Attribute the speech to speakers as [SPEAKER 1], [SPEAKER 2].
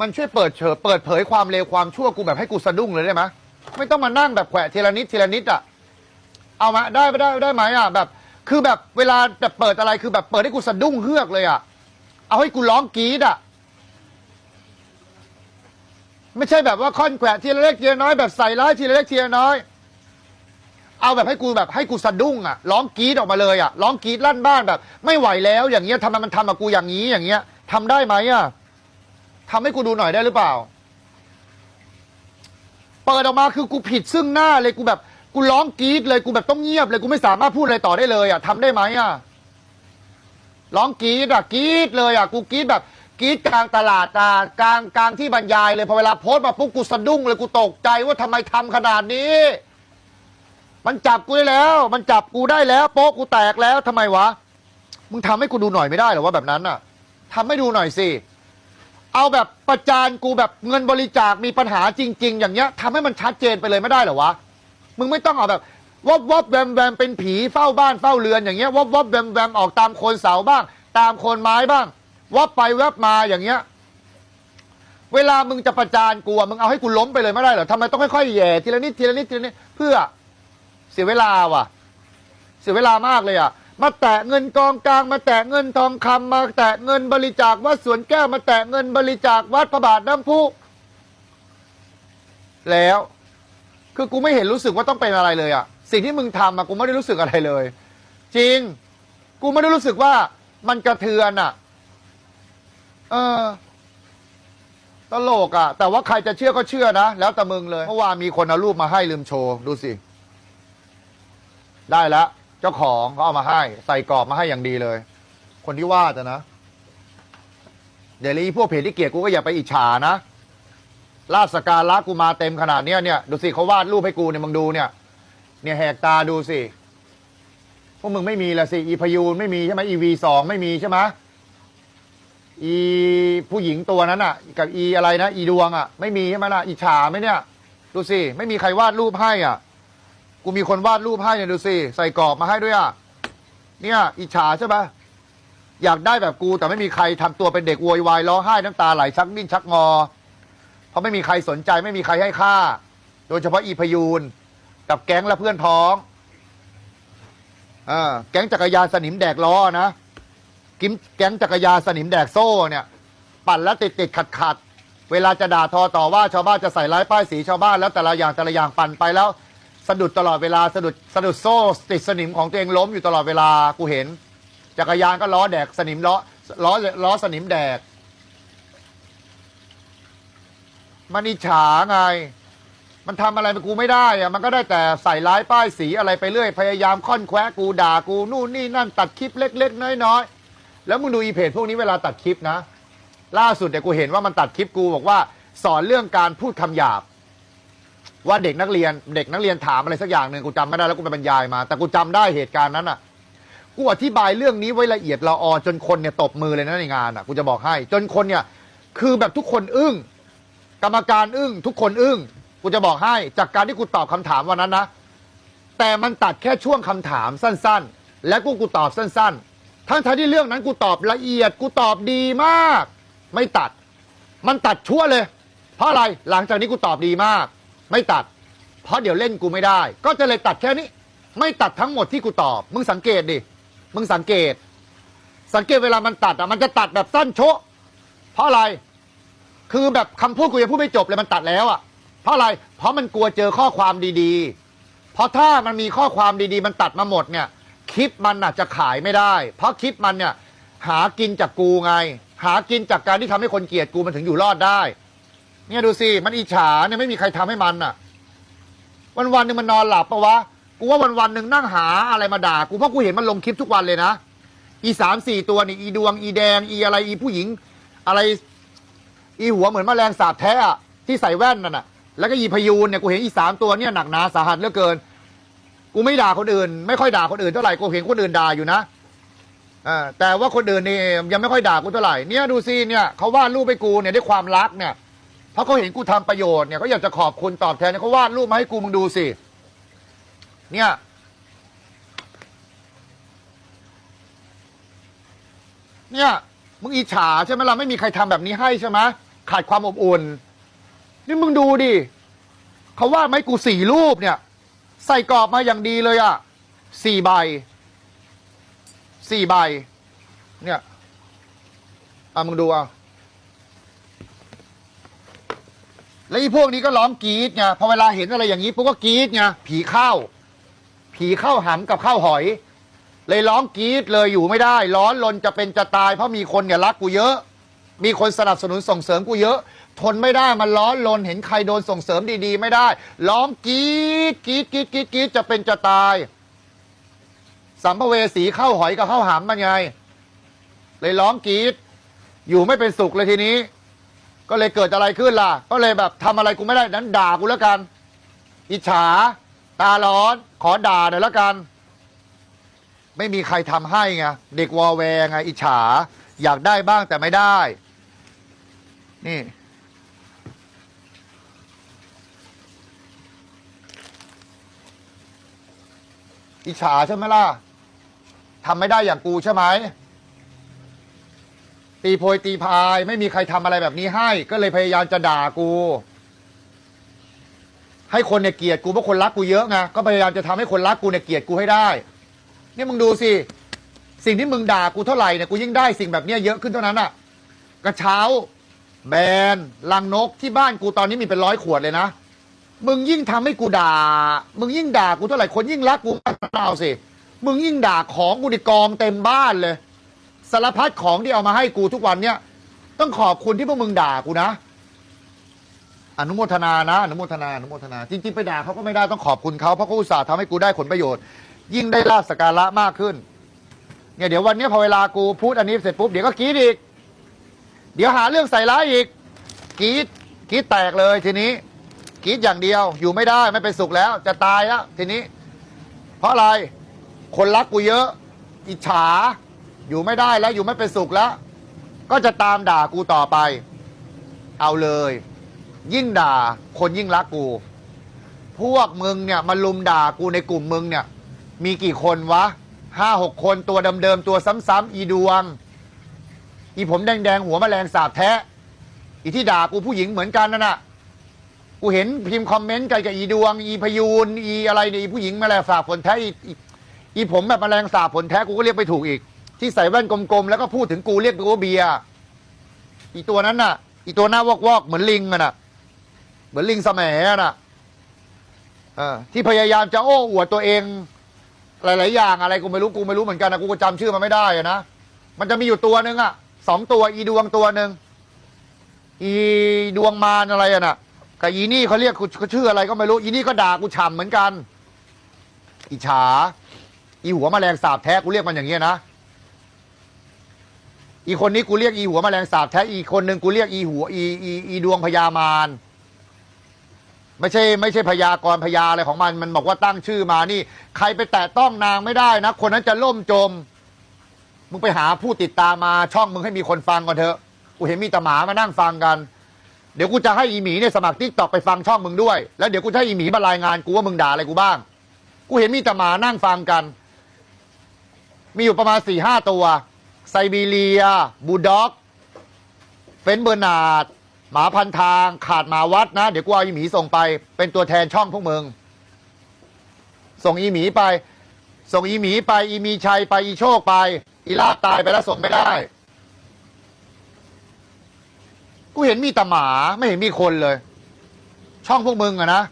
[SPEAKER 1] มันช่วยเปิดเฉยเปิดเผยความเลวความชั่วกูแบบให้กูสะดุ้งเลยได้ไหมไม่ต้องมานั่งแบบแขวะทีละนิดทีละนิดอะเอามาได้ไม่ได้ได้ไหมอะแบบ คือแบบเวลาแบบเปิดอะไรคือแบบเปิดให้กูสะดุ้งเฮือกเลยอะเอาให้กูร้องกรี๊ดอะไม่ใช่แบบว่าค่อนแขวะทีละเล็กทีละน้อยแบบใส่ร้ายทีละเล็กทีละน้อย เอาแบบให้กูแบบให้กูสะดุ้งอะร้องกรี๊ดออกมาเลยอะร้องกรี๊ดลั่นบ้านแบบ ไม่ไหวแล้วอย่างเงี้ยทำไมมันทำกับกูอย่างนี้อย่างเงี้ยทำได้ไหมอะ ทำให้กูดูหน่อยได้หรือเปล่า เปิดออกมาคือกูผิดซึ่งหน้าเลยกูแบบกูร้องกรี๊ดเลยกูแบบต้องเงียบเลยกูไม่สามารถพูดอะไรต่อได้เลยอะทำได้ไหมอะร้องกรี๊ดอะกรี๊ดเลยอะกูกรี๊ดแบบกรี๊ดกลางตลาดอะกลางกลางที่บรรยายเลยพอเวลาโพสต์มาปุ๊บกูสะดุ้งเลยกูตกใจว่าทำไมทำขนาดนี้ มันจับกูได้แล้ว มันจับกูได้แล้ว โป๊ะกูแตกแล้วทำไมวะ มึงทำให้กูดูหน่อยไม่ได้เหรอว่าแบบนั้นน่ะทำให้ดูหน่อยสิ เอาแบบประจานกูแบบเงินบริจาคมีปัญหาจริง ๆ อย่างเงี้ยทำให้มันชัดเจนไปเลยไม่ได้เหรอวะมึงไม่ต้องเอาแบบวบวบแวมแวมเป็นผีเฝ้าบ้านเฝ้าเรือนอย่างเงี้ยวบวบแวมแวมออกตามโคนเสาบ้าง ตามโคนไม้บ้างวบไปแวบมาอย่างเงี้ย เวลามึงจะประจานกูอะมึงเอาให้กูล้มไปเลยไม่ได้เหรอทำไมต้องค่อยๆแย่ทีละนิดทีละนิดทีละนิดเพื่อเสียเวลาว่ะ เสียเวลามากเลยอะ มาแตะเงินกองกลาง มาแตะเงินทองคำมาแตะเงินบริจาควัดสวนแก้วมาแตะเงินบริจาควัดพระบาทน้ำพุแล้ว คือกูไม่เห็นรู้สึกว่าต้องเป็นอะไรเลยอะสิ่งที่มึงทำอะกูไม่ได้รู้สึกอะไรเลย จริง กูไม่ได้รู้สึกว่ามันกระเทือนอะเออตลกอะแต่ว่าใครจะเชื่อก็เชื่อนะ แล้วแต่มึงเลย เมื่อวานมีคนเอารูปมาให้ลืมโชว์ ดูสิ ได้แล้ว เจ้าของเขาเอามาให้ ใส่กรอบมาให้อย่างดีเลย คนที่วาดอะนะเดี๋ยวนี้พวกเพจที่เกลียดกูก็อย่าไปอิจฉานะลาสการะกูมาเต็มขนาดเนี้ยเนี่ยดูสิเขาวาดรูปให้กูเนี่ยมึงดูเนี่ย เนี่ยแหกตาดูสิพวกมึงไม่มีละสิอีพยูนไม่มีใช่ไหมอีวีสองไม่มีใช่ไหมอีผู้หญิงตัวนั้นอะ กับอีอะไรนะ อีดวงอะ ไม่มีใช่ไหมล่ะอิจฉาไหมเนี่ย ดูสิ ไม่มีใครวาดรูปให้อะ กูมีคนวาดรูปให้เนี่ยดูสิใส่กรอบมาให้ด้วยอะเนี่ยอิจฉาใช่ปะอยากได้แบบกูแต่ไม่มีใครทำตัวเป็นเด็กโวยวายร้องไห้น้ำตาไหลชักดิ้นชักงอ เพราะไม่มีใครสนใจไม่มีใครให้ค่า โดยเฉพาะอีพยูนกับแก๊งและเพื่อนพ้องอ่าแก๊งจักรยานสนิมแดกล้อนะกิมแก๊งจักรยานสนิมแดกโซ่เนี่ย ปั่นแล้วติดติดขัดขัดๆเวลาจะด่าทอต่อว่าชาวบ้านจะใส่ร้ายป้ายสีชาวบ้านแล้วแต่ละอย่างแต่ละอย่างปั่นไปแล้ว สะดุดตลอดเวลาสะดุดสะดุดโซ่ติดสนิมของตัวเองล้มอยู่ตลอดเวลากูเห็น จักรยานก็ล้อแดกสนิมล้อล้อล้อสนิมแดก มันอิจฉาไง มันทำอะไรกูไม่ได้อะมันก็ได้แต่ใส่ร้ายป้ายสีอะไรไปเรื่อย พยายามค่อนแควะกูด่ากูนู่นนี่นั่นตัดคลิปเล็ก ๆ น้อยๆแล้วมึงดูอีเพจพวกนี้เวลาตัดคลิปนะ ล่าสุดเดี๋ยวกูเห็นว่ามันตัดคลิปกูบอกว่า สอนเรื่องการพูดคำหยาบ ว่าเด็กนักเรียนเด็กนักเรียนถามอะไรสักอย่างหนึ่งกูจำไม่ได้แล้วกูไปบรรยายมา แต่กูจำได้เหตุการณ์นั้นอะกูอธิบายเรื่องนี้ไว้ละเอียดละออจนคนเนี่ยตบมือเลยนะในงานอะกูจะบอกให้ จนคนเนี่ย คือแบบทุกคนอึ้งกรรมการอึ้งทุกคนอึ้งกูจะบอกให้ จากการที่กูตอบคำถามวันนั้นนะแต่มันตัดแค่ช่วงคำถามสั้นๆ และกูกูตอบสั้น ๆ ทั้งๆที่เรื่องนั้นกูตอบละเอียดกูตอบดีมาก ไม่ตัด มันตัดชั่วเลย เพราะอะไรหลังจากนี้กูตอบดีมาก ไม่ตัด เพราะเดี๋ยวเล่นกูไม่ได้ ก็จะเลยตัดแค่นี้ ไม่ตัดทั้งหมดที่กูตอบ มึงสังเกตดิ มึงสังเกต สังเกตเวลามันตัดอะมันจะตัดแบบสั้นโชะเพราะอะไร คือแบบคำพูดกูยังพูดไม่จบเลยมันตัดแล้วอะ เพราะอะไร เพราะมันกลัวเจอข้อความดีๆ เพราะถ้ามันมีข้อความดีๆ มันตัดมาหมดเนี่ย คลิปมันน่ะจะขายไม่ได้ เพราะคลิปมันเนี่ยหากินจากกูไง หากินจากการที่ทำให้คนเกลียดกูมันถึงอยู่รอดได้ เนี่ยดูสิมันอิจฉาเนี่ยไม่มีใครทำให้มันน่ะ วันวันหนึ่งมันนอนหลับปะวะกูว่าวันวันหนึ่งนั่งหาอะไรมาด่ากูเพราะกูเห็นมันลงคลิปทุกวันเลยนะอีสามสี่ตัวนี่อีดวงอีแดงอีอะไรอีผู้หญิง อะไร อีหัวเหมือนแมลงสาบแท้อะที่ใส่แว่นนั่นน่ะ แล้วก็อีพยูนเนี่ยกูเห็นอีสามตัวเนี่ยหนักหนาสาหัสเหลือเกิน กูไม่ด่าคนอื่น ไม่ค่อยด่าคนอื่นเท่าไหร่กูเห็นคนอื่นด่าอยู่นะอ่าแต่ว่าคนอื่นนี่ยังไม่ค่อยด่ากูเท่าไหร่เนี่ยดูสิเนี่ยเขาวาดรูปให้กูเนี่ยด้วยความรักเนี่ย เพราะเขาเห็นกูทำประโยชน์เนี่ยเขาอยากจะขอบคุณตอบแทนเนี่ยเขาวาดรูปมาให้กูมึงดูสิ เนี่ย เนี่ย มึงอิจฉาใช่ไหมล่ะไม่มีใครทำแบบนี้ให้ใช่ไหมขาดความอบอุ่น นี่มึงดูดิเขาวาดไหมกูสี่รูปเนี่ย ใส่กรอบมาอย่างดีเลยอะสี่ใบสี่ใบ เนี่ย อะมึงดูเอา แล้วไอีพวกนี้ก็ร้องกรีดไงพอเวลาเห็นอะไรอย่างนี้ปุ๊บก็กรีดไงผีเข้า ผีเข้าหำกับข้าวหอย เลยร้องกรีดเลยอยู่ไม่ได้ ร้อนรนจะเป็นจะตายเพราะมีคนเนี่ยรักกูเยอะ มีคนสนับสนุนส่งเสริมกูเยอะ ทนไม่ได้มันร้อนรนเห็นใครโดนส่งเสริมดีๆ ไม่ได้ ร้องกรีดกรีดกรีดกรีดกรีดจะเป็นจะตาย สัมภเวสีข้าวหอยกับข้าวหำมันไง เลยร้องกรีดอยู่ไม่เป็นสุขเลยทีนี้ ก็เลยเกิดอะไรขึ้นล่ะ ก็เลยแบบทำอะไรกูไม่ได้นั้นด่ากูแล้วกัน อิจฉา ตาร้อน ขอด่าหน่อยแล้วกัน ไม่มีใครทำให้ไงเด็กวอแวงไงอิจฉา อยากได้บ้างแต่ไม่ได้ นี่ อิจฉาใช่ไหมล่ะทำไม่ได้อย่างกูใช่ไหม ตีโพยตีพาย ไม่มีใครทำอะไรแบบนี้ให้ ก็เลยพยายามจะด่ากู ให้คนเนี่ยเกลียดกูเพราะคนรักกูเยอะไงก็พยายามจะทำให้คนรักกูเนี่ยเกลียดกูให้ได้ เนี่ยมึงดูสิ สิ่งที่มึงด่ากูเท่าไหร่เนี่ยกูยิ่งได้สิ่งแบบเนี้ยเยอะขึ้นเท่านั้นอะกระเช้า แบนลังนกที่บ้านกูตอนนี้มีเป็นร้อยขวดเลยนะ มึงยิ่งทำให้กูด่า มึงยิ่งด่ากูเท่าไหร่คนยิ่งรักกูเอาสิ มึงยิ่งด่าของกูในกองเต็มบ้านเลย สารพัดของที่เอามาให้กูทุกวันเนี่ย ต้องขอบคุณที่พวกมึงด่ากูนะ อนุโมทนานะ อนุโมทนาอนุโมทนา จริง ๆ ไปด่าเขาก็ไม่ได้ต้องขอบคุณเขาเพราะเขาอุตส่าห์ทำให้กูได้ผลประโยชน์ ยิ่งได้ลาบสกการะมากขึ้นเนี่ยเดี๋ยววันนี้พอเวลากูพูดอันนี้เสร็จปุ๊บเดี๋ยวก็กรีดอีก เดี๋ยวหาเรื่องใส่ร้ายอีกกรีดกรีดแตกเลยทีนี้กรีดอย่างเดียวอยู่ไม่ได้ไม่เป็นสุขแล้ว จะตายแล้วทีนี้ เพราะอะไรคนรักกูเยอะ อิจฉา อยู่ไม่ได้แล้วอยู่ไม่เป็นสุขแล้ว ก็จะตามด่ากูต่อไป เอาเลย ยิ่งด่าคนยิ่งรักกู พวกมึงเนี่ยมาลุมด่ากูในกลุ่มมึงเนี่ย มีกี่คนวะห้าหกคนตัวเดิมๆตัวซ้ำๆอีดวง อีผมแดงๆหัวแมลงสาบแท้อีที่ด่ากูผู้หญิงเหมือนกันนั่นน่ะกูเห็นพิมพ์คอมเมนต์กันกับอีดวง อีพยูนอีอะไรเนี่ยอีผู้หญิงแมลงสาบผลแท้อีอีผมแบบแมลงสาบผลแท้กูก็เรียกไปถูกอีก ที่ใส่แว่นกลมๆแล้วก็พูดถึงกูเรียกกูว่าเบียร์อีตัวนั้นน่ะ อีตัวหน้าวอกๆเหมือนลิงอะน่ะ เหมือนลิงสมัยน่ะอที่พยายามจะโอ้อวดตัวเอง หลาย ๆ อย่างอะไรกูไม่รู้กูไม่รู้เหมือนกันนะกูก็จำชื่อมันไม่ได้นะ มันจะมีอยู่ตัวหนึ่งอะสองตัวอีดวงตัวหนึ่งอีดวงมารอะไรอะน่ะกับอีนี่เขาเรียกกูเขาชื่ออะไรก็ไม่รู้อีนี่ก็ด่ากูฉ่ำเหมือนกัน อิจฉา อีหัวแมลงสาบแท้กูเรียกมันอย่างเงี้ยนะ อีคนนี้กูเรียกอีหัวแมลงสาบแท้อีคนหนึ่งกูเรียกอีหัวอีอีอีดวงพญามารไม่ใช่ไม่ใช่พยากรพยาอะไรของมัน มันบอกว่าตั้งชื่อมานี่ ใครไปแตะต้องนางไม่ได้นะ คนนั้นจะล่มจม มึงไปหาผู้ติดตามมาช่องมึงให้มีคนฟังก่อนเถอะ กูเห็นมีแตหมามานั่งฟังกัน เดี๋ยวกูจะให้อีหมีเนี่ยสมัครทิกตอกไปฟังช่องมึงด้วย แล้วเดี๋ยวกูจะให้อีหมีมารายงานกูว่ามึงด่าอะไรกูบ้าง กูเห็นมีแตหมานั่งฟังกัน มีอยู่ประมาณสี่ห้าตัว ไซบีเรีย บูด็อกเฟนเบอร์นาด หมาพันทาง ขาดหมาวัดนะ เดี๋ยวกูเอาอีหมีส่งไป เป็นตัวแทนช่องพวกมึง ส่งอีหมีไป ส่งอีหมีไป อีมีชัยไป อีโชคไป อีลาบตายไปแล้วส่งไม่ได้ กูเห็นมีแต่หมาไม่เห็นมีคนเลย ช่องพวกมึงอะนะ